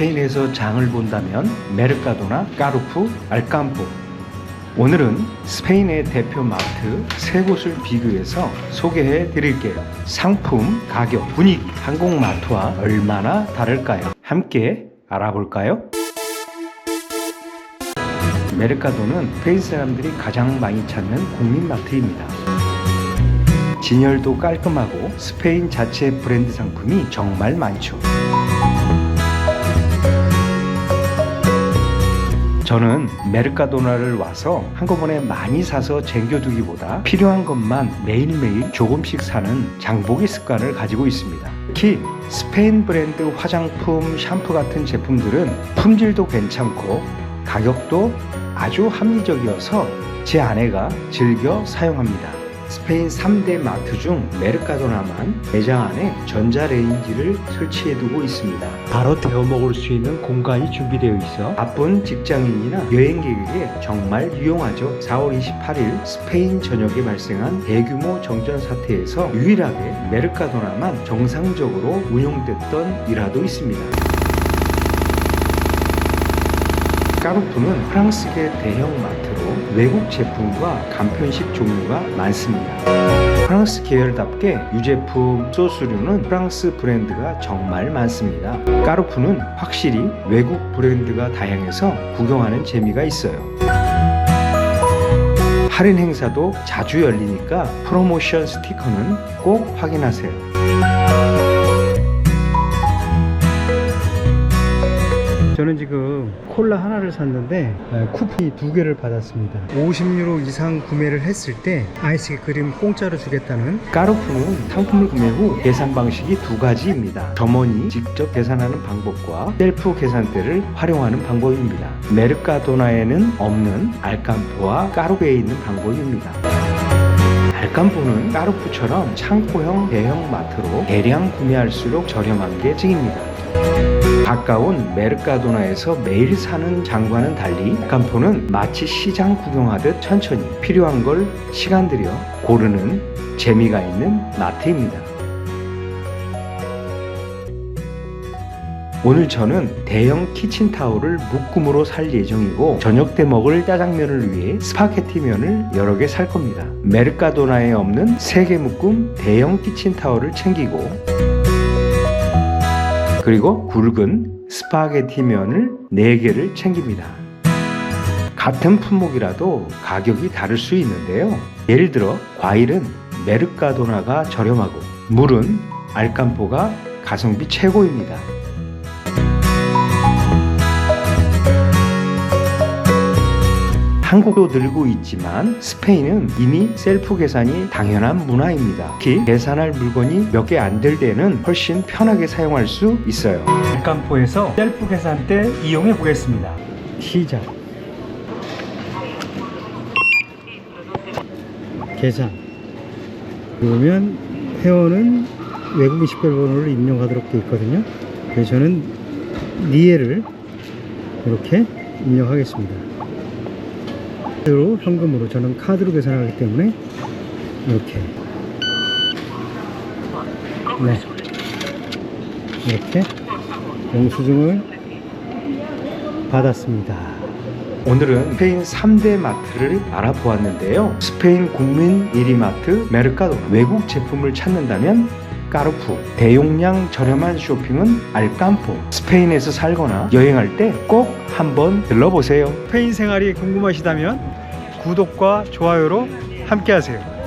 스페인에서 장을 본다면 메르카도나 까루프, 알캄포. 오늘은 스페인의 대표 마트 세 곳을 비교해서 소개해 드릴게요. 상품, 가격, 분위기, 한국 마트와 얼마나 다를까요? 함께 알아볼까요? 메르카도는 스페인 사람들이 가장 많이 찾는 국민마트입니다. 진열도 깔끔하고 스페인 자체 브랜드 상품이 정말 많죠. 저는 메르카도나를 와서 한꺼번에 많이 사서 쟁겨두기보다 필요한 것만 매일매일 조금씩 사는 장보기 습관을 가지고 있습니다. 특히 스페인 브랜드 화장품, 샴푸 같은 제품들은 품질도 괜찮고 가격도 아주 합리적이어서 제 아내가 즐겨 사용합니다. 스페인 3대 마트 중 메르카도나만 매장 안에 전자레인지를 설치해 두고 있습니다. 바로 데워 먹을 수 있는 공간이 준비되어 있어 바쁜 직장인이나 여행객에게 정말 유용하죠. 4월 28일 스페인 전역에 발생한 대규모 정전 사태에서 유일하게 메르카도나만 정상적으로 운영됐던 일화도 있습니다. 까루프는 프랑스계 대형 마트로 외국 제품과 간편식 종류가 많습니다. 프랑스 계열답게 유제품, 소스류는 프랑스 브랜드가 정말 많습니다. 까루프는 확실히 외국 브랜드가 다양해서 구경하는 재미가 있어요. 할인 행사도 자주 열리니까 프로모션 스티커는 꼭 확인하세요. 저는 지금 콜라 하나를 샀는데 어, 쿠폰이 두 개를 받았습니다 50유로 이상 구매를 했을 때 아이스크림 공짜로 주겠다는 까루프는 상품을 구매 후 계산 방식이 두 가지입니다. 점원이 직접 계산하는 방법과 셀프 계산대를 활용하는 방법입니다. 메르카도나에는 없는 알캄포와 까루베에 있는 방법입니다. 알캄포는 까루프처럼 창고형 대형 마트로 대량 구매할수록 저렴한 게 특징입니다. 가까운 메르카도나에서 매일 사는 장과는 달리 알캄포는 마치 시장 구경하듯 천천히 필요한 걸 시간 들여 고르는 재미가 있는 마트입니다. 오늘 저는 대형 키친타올을 묶음으로 살 예정이고 저녁 때 먹을 짜장면을 위해 스파게티면을 여러 개 살 겁니다. 메르카도나에 없는 3개 묶음 대형 키친타올을 챙기고 그리고 굵은 스파게티 면을 4개를 챙깁니다. 같은 품목이라도 가격이 다를 수 있는데요. 예를 들어 과일은 메르카도나가 저렴하고 물은 알캄포가 가성비 최고입니다. 한국도 늘고 있지만 스페인은 이미 셀프 계산이 당연한 문화입니다. 특히 계산할 물건이 몇 개 안 될 때는 훨씬 편하게 사용할 수 있어요. 알캄포에서 셀프 계산대 이용해 보겠습니다. 시작. 계산. 그러면 회원은 외국인 식별번호를 입력하도록 되어 있거든요. 그래서 저는 니에를 이렇게 입력하겠습니다 로 현금으로 저는 카드로 계산하기 때문에 이렇게 네 이렇게 영수증을 받았습니다 오늘은 스페인 3대 마트를 알아보았는데요. 스페인 국민 1위 마트 메르카도 외국 제품을 찾는다면 까르푸 대용량 저렴한 쇼핑은 알캄포 스페인에서 살거나 여행할 때 꼭 한번 들러보세요. 스페인 생활이 궁금하시다면 구독과 좋아요로 함께 하세요